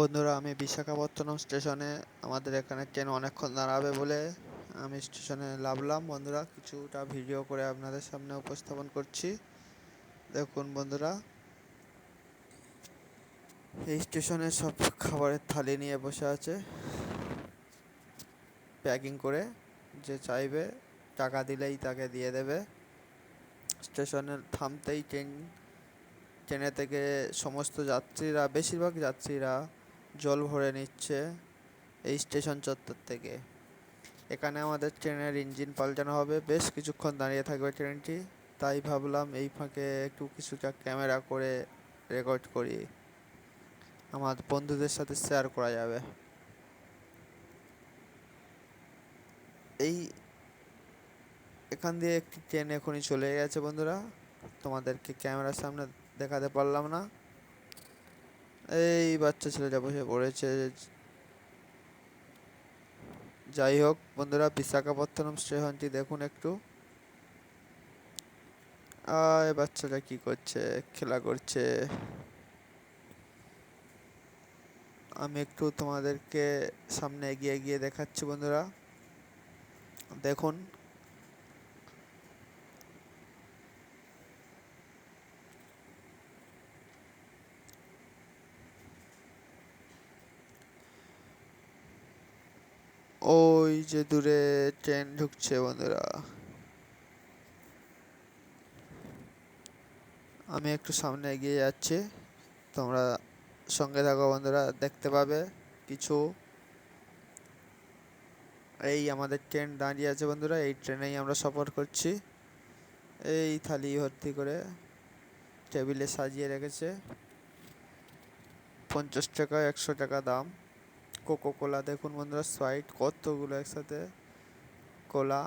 বন্ধুরা, আমি বিশাখাপত্তনম স্টেশনে আমাদের এখানে ট্রেন অনেকক্ষণ দাঁড়াবে বলে আমি স্টেশনে নামলাম বন্ধুরা, কিছুটা ভিডিও করে আপনাদের সামনে উপস্থাপন করছি। দেখুন বন্ধুরা, এই স্টেশনে সব খাবারের থালি নিয়ে বসে আছে। প্যাকিং করে যে চাইবে, টাকা দিলেই তাকে দিয়ে দেবে। স্টেশনে থামতেই ট্রেন, ট্রেনে থেকে সমস্ত যাত্রীরা, বেশিরভাগ যাত্রীরা জল ভরে নিচ্ছে এই স্টেশন চত্বর থেকে। এখানে আমাদের ট্রেনের ইঞ্জিন পাল্টানো হবে। বেশ কিছুক্ষণ দাঁড়িয়ে থাকবে ট্রেনটি। তাই ভাবলাম এই ফাঁকে একটু কিছুটা ক্যামেরা করে রেকর্ড করি। আমার বন্ধুদের সাথে শেয়ার করা যাবে। এই এখান দিয়ে একটি ট্রেন এখনই চলে গেছে বন্ধুরা। তোমাদেরকে ক্যামেরার সামনে দেখাতে পারলাম না। এই বাচ্চা ছেলেটা বসে পড়েছে। যাই হোক, বন্ধুরা, বিশাখাপত্তনম স্টেশনটি দেখুন একটু। আয় বাচ্চাটা কি করছে? খেলা করছে। আমি একটু তোমাদেরকে সামনে এগিয়ে গিয়ে দেখাচ্ছি, বন্ধুরা। দেখুন ওই যে দূরে ট্রেন ঢুকছে, বন্ধুরা। আমি একটু সামনে এগিয়ে যাচ্ছি। তোমরা সঙ্গে থাকো, বন্ধুরা, দেখতে পাবে কিছু। এই আমাদের ট্রেন দাঁড়িয়ে আছে, বন্ধুরা, এই ট্রেনেই আমরা সফর করছি। এই থালি ভর্তি করে টেবিলে সাজিয়ে রেখেছে। পঞ্চাশ টাকা, একশো টাকা দাম। কোকো কোলা দেখুন বন্ধুরা সোয়াইট কতগুলো একসাথে? কোলা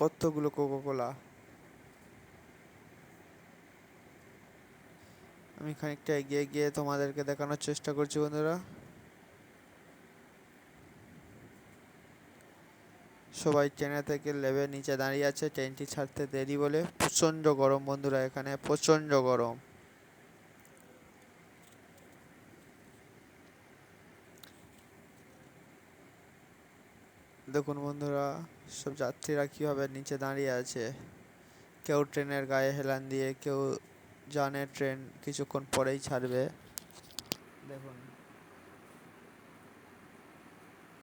কতগুলো কোকো কোলা আমি খানিকটা এগিয়ে গিয়ে তোমাদেরকে দেখানোর চেষ্টা করছি বন্ধুরা। সবাই ট্রেনে থেকে লেবে নিচে দাঁড়িয়ে আছে, ট্রেনটি ছাড়তে দেরি বলে প্রচণ্ড গরম বন্ধুরা এখানে, প্রচণ্ড গরম। দেখুন বন্ধুরা, সব যাত্রীরা কীভাবে নিচে দাঁড়িয়ে আছে। কেউ ট্রেনের গায়ে হেলান দিয়ে, কেউ জানে ট্রেন কিছুক্ষণ পরেই ছাড়বে। দেখুন।